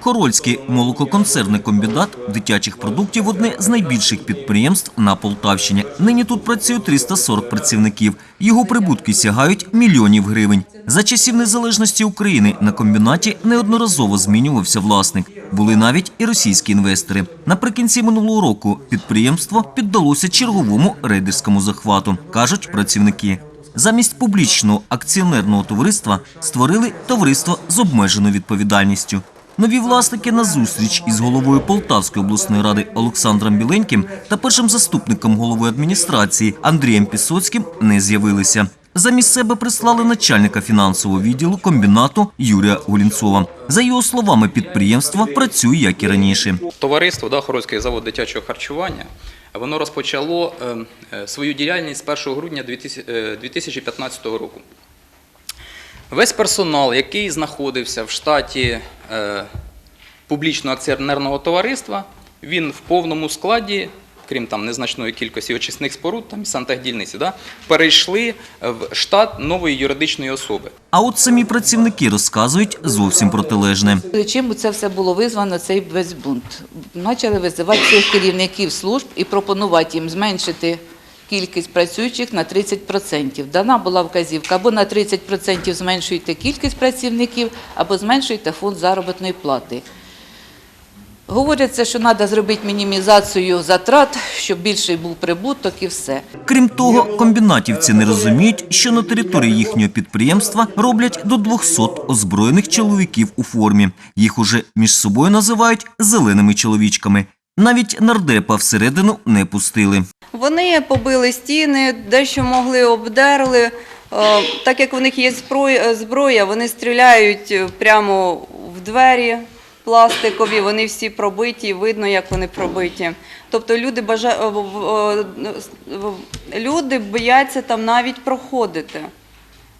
Хорольський молококонцерний комбінат дитячих продуктів одне з найбільших підприємств на Полтавщині. Нині тут працює 340 працівників. Його прибутки сягають мільйонів гривень. За часів незалежності України на комбінаті неодноразово змінювався власник. Були навіть і російські інвестори. Наприкінці минулого року підприємство піддалося черговому рейдерському захвату, кажуть працівники. Замість публічного акціонерного товариства створили товариство з обмеженою відповідальністю. Нові власники на зустріч із головою Полтавської обласної ради Олександром Біленьким та першим заступником голови адміністрації Андрієм Пісоцьким не з'явилися. Замість себе прислали начальника фінансового відділу комбінату Юрія Гулінцова. За його словами, підприємство працює як і раніше. Товариство да, Хорольський завод дитячого харчування воно розпочало е, е, свою діяльність з 1 грудня 2000 е, 2015 року. Весь персонал, який знаходився в штаті е, публічного акціонерного товариства, він в повному складі, крім там незначної кількості очисних споруд, там і сантагдільниці, да, перейшли в штат нової юридичної особи. А от самі працівники розказують зовсім протилежне. Чим це все було визвано, цей весь бунт? Почали визивати всіх керівників служб і пропонувати їм зменшити кількість працюючих на 30%. Дана була вказівка або на 30% зменшуйте кількість працівників, або зменшуйте фонд заробітної плати. Говориться, що треба зробити мінімізацію затрат, щоб більший був прибуток і все. Крім того, комбінатівці не розуміють, що на території їхнього підприємства роблять до 200 озброєних чоловіків у формі. Їх уже між собою називають зеленими чоловічками. Навіть нардепа всередину не пустили. Вони побили стіни, дещо могли обдерли. Е, Так як у них є зброя, зброя, вони стріляють е, прямо в двері пластикові, вони всі пробиті, видно, як вони пробиті. Тобто люди, бажа... е, в- в- е, люди бояться там навіть проходити.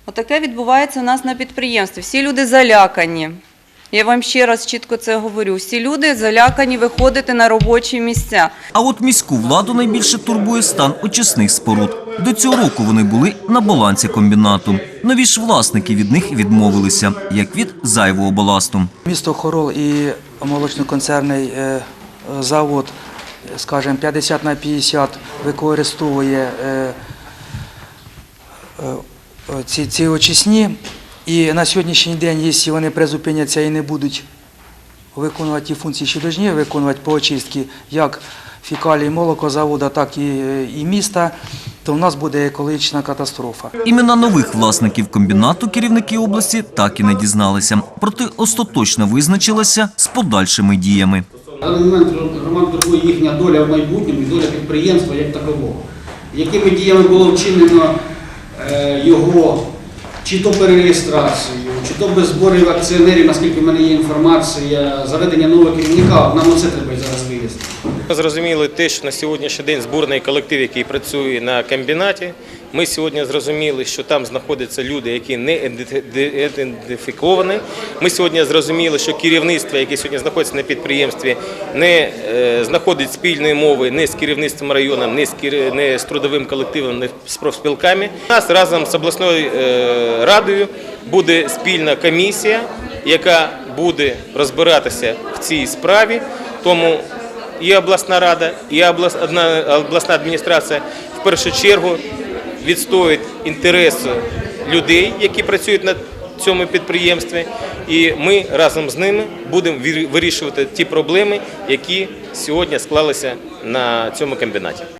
Отаке відбувається у нас на підприємстві. Всі люди залякані. Я вам ще раз чітко це говорю. Всі люди залякані виходити на робочі місця. А от міську владу найбільше турбує стан очисних споруд. До цього року вони були на балансі комбінату. Нові ж власники від них відмовилися, як від зайвого баласту. Місто Хорол і молочно-концерний е, завод, скажімо, 50 на 50 використовує е, е, ці, ці очисні. І на сьогоднішній день, якщо вони призупиняться і не будуть виконувати ті функції, що повинні виконувати по очистці, як фікалій молокозаводу, так і, е, і міста, то в нас буде екологічна катастрофа. Імена нових власників комбінату керівники області так і не дізналися. Проте остаточно визначилися з подальшими діями. На даний момент громаду турбує їхня доля в майбутньому і доля підприємства як такового. Якими діями було вчинено е, його чи то перереєстрацію, чи то без зборів акціонерів, наскільки в мене є інформація, заведення нового керівника, нам оце треба зараз вияснити. Ми зрозуміли те, що на сьогоднішній день зборний колектив, який працює на комбінаті. Ми сьогодні зрозуміли, що там знаходяться люди, які не ідентифіковані. Ми сьогодні зрозуміли, що керівництво, яке сьогодні знаходиться на підприємстві, не е, знаходить спільної мови не з керівництвом району, не з, не з трудовим колективом, не з профспілками. У нас разом з обласною е, радою буде спільна комісія, яка буде розбиратися в цій справі. Тому і обласна рада, і обласна адміністрація в першу чергу відстоїть інтереси людей, які працюють на цьому підприємстві, і ми разом з ними будемо вирішувати ті проблеми, які сьогодні склалися на цьому комбінаті.